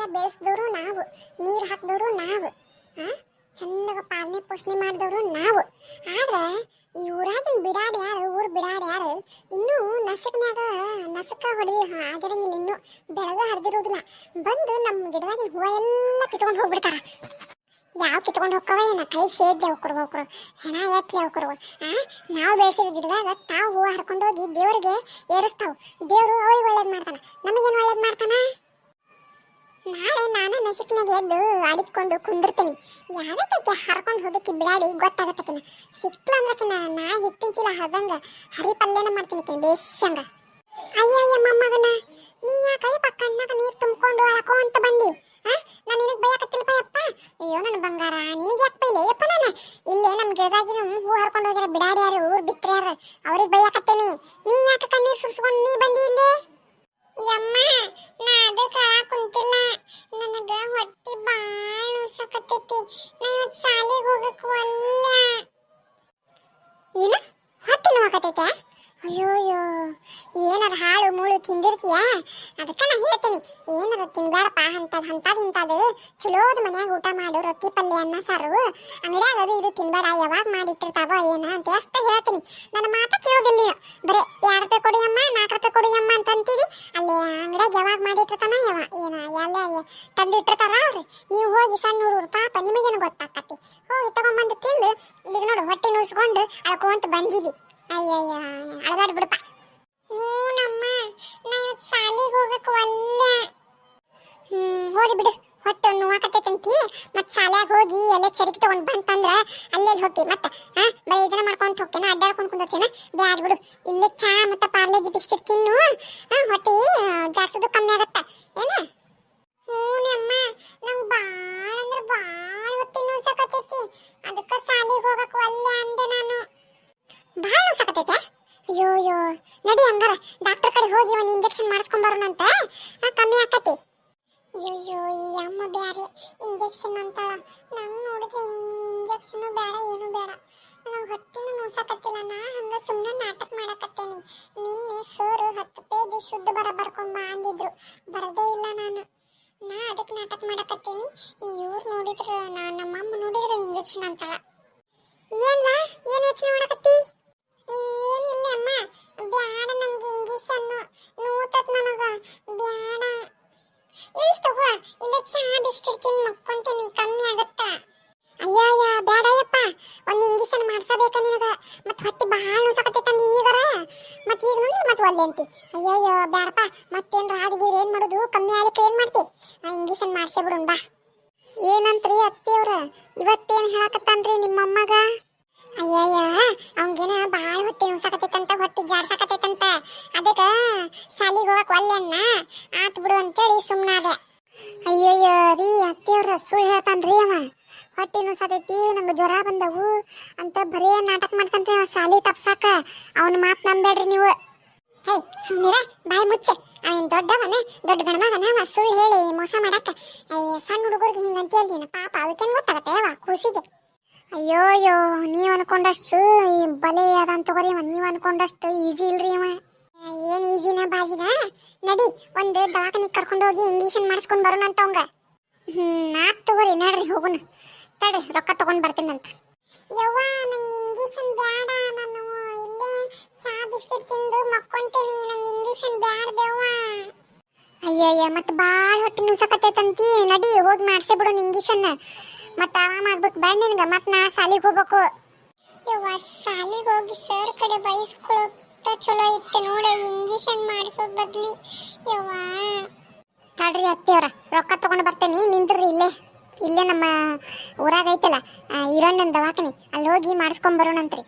ಎಲ್ಲ ಬೆಳೆಸಿದವರು ನಾವು, ನೀರು ಹಾಕಿದವರು ನಾವು ಚಂದಾಗ ಪಾಲನೆ ಪೋಷಣೆ ಮಾಡಿದವರು ನಾವು. ಆದ್ರೆ ಈ ಊರಾಗಿನ ಬಿಡಾಡಿ ಯಾರು, ಊರ್ ಬಿಡಾಡಿ ಯಾರು, ಇನ್ನೂ ನಸಕ್ನಾಗ ನಸಕ ಹೊಡಿ ಆಗಿರಂಗಿಲ್ಲ ಇನ್ನೂ. ಬೆಳಗ ಹರಿದಿರೋದಿಲ್ಲ. ಬಂದು ನಮ್ಮ ಗಿಡದಾಗಿನ ಹೂವ ಎಲ್ಲ ಕಿತ್ಕೊಂಡು ಹೋಗ್ಬಿಡ್ತಾರ. ಯಾವ ಕಿತ್ಕೊಂಡು ಹೋಗ್ಕವ ಏನ? ಕೈ ಸೇದ್ಲಿ ಹೋಗ್ಕೊರು ಹೋಗ್ಕೊರು ಹೆಣ ಎತ್ಲಿ ಹೋಗ್ಕೊರು ಆ? ನಾವು ಬೆಳೆಸಿದ ಗಿಡದಾಗ ತಾವು ಹೂವು ಹರ್ಕೊಂಡೋಗಿ ದೇವರಿಗೆ ಏರಿಸ್ತಾವ. ದೇವರು ಅವ್ರಿಗೆ ಒಳ್ಳೇದು ಮಾಡ್ತಾನ. ನಮಗೇನು ಒಳ್ಳೇದು ಮಾಡ್ತಾನ? ನಾಳೆ ನಾನು ನಶಿಕ್ನಾಗ ಎದ್ದು ಅಡಿಕೊಂಡು ಕುಂದಿರ್ತೀನಿ. ಯಾವಕ್ಕೆ ಹರ್ಕೊಂಡು ಹೋಗಕ್ಕೆ ಬಿಡಾಡಿ ಗೊತ್ತಾಗತ್ತಕಿನ ಸಿಕ್ಲ ಅಂದ್ರಕಿನ ನಾ ಹಿಟ್ಟಿನ ಚೀಲ ಹದಂಗ ಹರಿ ಪಲ್ಯನ ಮಾಡ್ತೀನಿ ಕಿನ ಬೇಷಂಗ. ಅಯ್ಯಯ್ಯ ಮೊಮ್ಮಗನ, ನೀ ಯಾಕೆ ಪಕ್ಕಣ್ಣಾಗ ನೀರು ತುಂಬಿಕೊಂಡು ಅಳಕೋ ಅಂತ ಬಂದಿ? ನಾನು ನಿನಗೆ ಬೈಯಾಕತ್ತಿಲ್ಪ ಯಪ್ಪ ಅಯ್ಯೋ, ನನ್ನ ಬಂಗಾರ, ನಿನಗೆ ಯಾಕೆ ಬೈಲೆ? ಯಪ್ಪ ನಾನು ಇಲ್ಲೇ ನಮ್ಮ ಗಿಡದಾಗಿನ ಹೂ ಹರ್ಕೊಂಡು ಹೋಗ್ಯಾರ, ಬಿಡಾಡಿ ಯಾರು, ಊರು ಬಿತ್ರ ಯಾರು, ಅವ್ರಿಗೆ ಬೈಯಾಕತ್ತೇನಿ. ನೀ ಯಾಕೆ ಕಣ್ಣೀರು ಸುರಿಸ್ಕೊಂಡು ನೀ ಬಂದಿ ಇಲ್ಲಿ? ಹೊಟ್ಟೆ ಅಯ್ಯೋಯ್ಯೋ ಅಯ್ಯೋ ಅಯ್ಯೋ ಏನಾರ ಹಾಳು ಮೂಳು ತಿಂದಿರ್ತೀಯ? ಅದಕ್ಕೆ ನಾ ಹೇಳ್ತೀನಿ. ಏನಾರ ತಿನ್ಬೇಡಪ್ಪ ಅಂತದ್ ಅಂತದ್ ಇಂಥದ್ದು ಚಲೋದ್ ಮನ್ಯಾಗ ಊಟ ಮಾಡು, ರೊಟ್ಟಿ ಪಲ್ಯ ಅನ್ನ ಸಾರು. ಅಂಗಡಿಯಾಗ ಅದು ಇದು ತಿನ್ಬೇಡ, ಯಾವಾಗ ಮಾಡಿಟ್ಟಿರ್ತಾವೋ ಏನ ಅಂತ ಅಷ್ಟೇ ಹೇಳ್ತೀನಿ. ನನ್ನ ಮಾತ ಕೇಳೋದಿಲ್ಲ ನೀನು. ಬರೀ ಎರಡು ರೂಪಾಯಿ ಕೊಡಿ ಅಮ್ಮ ನಾಲ್ಕು ರೂಪಾಯಿ ಕೊಡಿ ಅಮ್ಮ ಅಂತ ಅಂತೀವಿ ಅಲ್ಲಿ ಅಂಗಡಿಯಾಗ ಯಾವಾಗ ಮಾಡಿಟ್ಟಿರ್ತಾನ ಯಾವ, ಏನ, ಎಲ್ಲ ತಂದಿಟ್ಟಿರ್ತಾರ ಅವ್ರಿ. ನೀವು ಹೋಗಿ ಸಣ್ಣ ಹುಡುಗರು ಪಾಪ ನಿಮಗೇನು ಗೊತ್ತಾಕತಿ ಹೋಗಿ ತಗೊಂಬಂದು ತಿಂದು, ಈಗ ನೋಡು, ಹೊಟ್ಟೆ ನೋಸ್ಕೊಂಡು ಅಳ್ಕೊಂತ ಬಂದಿದಿ. ಅಯ್ಯಯ್ಯ, ಅಳಗಾಡ್ ಬಿಡಪ್ಪ ಹ್ಞೂ ನಮ್ಮ, ನಾ ಇವತ್ತು ಶಾಲೆಗೆ ಹ್ಮ್, ಹೋಗಿ ಬಿಡು. ಹೊಟ್ಟೆ ನೋವಾಕತ್ತೈತಂತಿ ಮತ್ತೆ ಶಾಲ್ಯಾಗ ಹೋಗಿ ಎಲ್ಲ ಚರಿಕೆ ತಗೊಂಡ್ ಬಂತಂದ್ರ ಅಲ್ಲೆಲ್ಲಿ ಹೋಗಿ ಮತ್ತೆ, ಹಾ, ಬರೀ ಇದನ್ನ ಮಾಡ್ಕೊಂತ ಹೋಗ್ತೇನೆ, ಅಡ್ಡಾಡ್ಕೊಂಡ್ ಕುಂದಿರ್ತೇನೆ? ಬ್ಯಾಡ್ ಬಿಡು. ಇಲ್ಲೇ ಚಾ ಮತ್ತೆ ಪಾರ್ಲೇಜಿ ಬಿಸ್ಕಿಟ್ ತಿನ್ನು. ಹಾ, ಹೊಟ್ಟೆ ಜಾಡ್ಸೋದು ಕಮ್ಮಿ ಆಗತ್ತ. ಏನ? ಹ್ಞೂ ಅಮ್ಮ. ನಂಗೆ ಭಾಳ ಅಂದ್ರೆ ಭಾಳ ಹೊಟ್ಟೆ ನೋಸಕತ್ತೈತಿ ನಡಿ ಹಂಗಾರ. ಡಾಕ್ಟರ್ ಕಡೆ ಹೋಗಿ ಒಂದು ಇಂಜೆಕ್ಷನ್ ಮಾಡಿಸ್ಕೊಂಡ್ ಬರೋಣಂತ. ಆ, ಕಮ್ಮಿ ಆಕತಿ. ಅಯ್ಯೋ ಈ ಅಮ್ಮ ಬ್ಯಾರೆ. ಇಂಜೆಕ್ಷನ್ ಅಂತಾಳ. ನಂಗೆ ನೋಡಿದ್ರೆ ಇಂಜೆಕ್ಷನ್ ಬೇಡ ಏನು ಬೇಡ ನಾನು ಹೊಟ್ಟಿನ ನೋಸಕತ್ತಿಲ್ಲ. ನಾ ಹಂಗ ಸುಮ್ಮನೆ ನಾಟಕ ಮಾಡಕತ್ತೇನಿ. ನಿನ್ನೆ ಸೋರು ಹತ್ತು ಪೇಜ್ ಶುದ್ಧ ಬರ ಬರ್ಕೊಂಬ ಅಂದಿದ್ರು. ಬರದೇ ಇಲ್ಲ ನಾನು. ನಾ ಅದಕ್ಕೆ ನಾಟಕ ಮಾಡಕತ್ತೇನಿ. ಇವ್ರು ನೋಡಿದ್ರೆ ನಾ ನಮ್ಮಮ್ಮ ನೋಡಿದ್ರೆ ಇಂಜೆಕ್ಷನ್ ಅಂತಾಳ. ಏನ್ಲ? ಏನ್ ಯೋಚನೆ ಮಾಡಕತ್ತಿ? ನೋಡಿದ್ರೆ ಮತ್ತೆ ಒಲ್ಲೆ ಅಂತಿ. ಅಯ್ಯಯ್ಯೋ, ಬ್ಯಾಡಪ್ಪ, ಮತ್ತೇನ್ರ ಆದಿಗಿದ್ರೆ ಏನ್ ಮಾಡೋದು? ಕಮ್ಮಿ ಆಗ್ಲಿಕ್ಕೆ ಏನ್ ಮಾಡ್ತಿ? ಆ ಇಂಜೆಕ್ಷನ್ ಮಾಡ್ಸೇ ಬಿಡೋಣ ಬಾ ಏನಂತ್ರಿ ರೀ ಇವತ್ತೇನ್ ಹೇಳಕತ್ತಾನ್ರಿ ನಿಮ್ಮಮ್ಮಗ? ಅಯ್ಯಯ್ಯ, ಅವಂಗೇನ ಭಾಳ ಹೊಟ್ಟೆ ನುಸಾಕತೈತಂತ ಹೊಟ್ಟೆ ಜಾಡ್ಸಾಕತೈತಂತ ಅದಕ್ಕ ಶಾಲಿಗೆ ಹೋಗಕ್ ಒಲ್ಲೆನ್ನ ಆತ್ ಬಿಡು ಅಂತೇಳಿ ಸುಮ್ಮನಾದೆ ಅಯ್ಯಯ್ಯ, ರೀ ಅತ್ತೆಯವ್ರ ಸುಳ್ಳು ಹೇಳ್ತಾನ್ರಿ ಅವ. ಹೊಟ್ಟೆ ನುಸಾತೈತಿ ನಮ್ಗೆ ಜ್ವರ ಬಂದವು ಅಂತ ಬರೇ ನಾಟಕ ಮಾಡ್ತಾನ್ರಿ ಅವ ಸಾಲಿ ತಪ್ಸಾಕ. ಅವನ ಮಾತು ನಂಬೇಡ್ರಿ ನೀವು. ಹೇ ಸುಮ್ಮನಿರ ಬಾಯಿ ಮುಚ್ಚ. ಅವನ್ ದೊಡ್ಡವನ ದೊಡ್ಡ ಗಣಮಗನ ಸುಳ್ಳು ಹೇಳಿ ಮೋಸ ಮಾಡಕ್ಕ. ಅಯ್ಯ ಸಣ್ಣ ಹುಡುಗರಿಗೆ ಹಿಂಗಂತ ನೀನು ಪಾಪ ಅದಕ್ಕೇನು ಗೊತ್ತಾಗತ್ತೆ ಯಾವ ಕೂಸಿಗೆ? ಅಯ್ಯೋ ಅಯ್ಯೋ, ನೀವು ಅನ್ಕೊಂಡಷ್ಟು ಈ ಬಲೆ ಅದಂತ ತಗೋರಿ ನೀವು ಅನ್ಕೊಂಡಷ್ಟು ಈಸಿ ಇಲ್ರಿ ಅವ. ಏನ್ ಈಸಿನ ಬಾಜಿನ? ನಡಿ, ಒಂದು ದವಾಖಾನಿಗೆ ಕರ್ಕೊಂಡು ಹೋಗಿ ಇಂಜೆಕ್ಷನ್ ಮಾಡಿಸ್ಕೊಂಡ್ ಬರೋಣ ಅಂತ ಅವಂಗ. ಹ್ಮ್ ನಾಕ್ ತಗೋರಿ, ನಡ್ರಿ ಹೋಗುನ. ತಡ್ರಿ, ರೊಕ್ಕ ತಗೊಂಡ್ ಬರ್ತೀನಿ ಅಂತ ಯವ್ವ, ನಂಗೆ ಇಂಜೆಕ್ಷನ್ ಬೇಡ, ನಾನು ಇಲ್ಲೇ ಚಾ ಬಿಸ್ಕೆಟ್ ಮಕ್ಕೊಂತೀನಿ ನಂಗೆ ಇಂಜೆಕ್ಷನ್ ಬ್ಯಾಡ ಬೇವ ಅಯ್ಯಯ್ಯ, ಮತ್ತೆ ಭಾಳ ಹೊಟ್ಟೆ ನುಸಕತ್ತೈತಂತಿ. ನಡಿ, ಹೋಗಿ ಮಾಡ್ಸೇ ಬಿಡು ಇಂಜೆಕ್ಷನ್ ಮತ್ತೆ ಅವ ಮಾಡ್ಬೇಕು ಬೇಡ ನಿನ್ಗ. ಮತ್ತೆ ನಾ ಸಾಲಿಗೆ ಹೋಗ್ಬೇಕು. ಯವ್ವ ಸಾಲಿಗೆ ಹೋಗಿ ಸರ್ ಕಡೆ ಬಯಸ್ಕೊಳತ್ತ ಚಲೋ ಇತ್ತು ನೋಡಿ. ಇಂಜೆಕ್ಷನ್ ಮಾಡಿಸೋದ್ ಬದ್ಲಿ? ಯವ್ವ. ತಡ್ರಿ ಅತ್ತಿಯವ್ರ ರೊಕ್ಕ ತಗೊಂಡು ಬರ್ತೇನೆ. ನಿಂದ್ರಿ ಇಲ್ಲೇ. ಇಲ್ಲೇ ನಮ್ಮ ಊರಾಗ ಐತಲ್ಲ ನನ್ನ ದವಾಖಾನಿ. ಅಲ್ಲಿ ಹೋಗಿ ಮಾಡಿಸ್ಕೊಂಡ್ ಬರೋಣಂತ್ರಿ.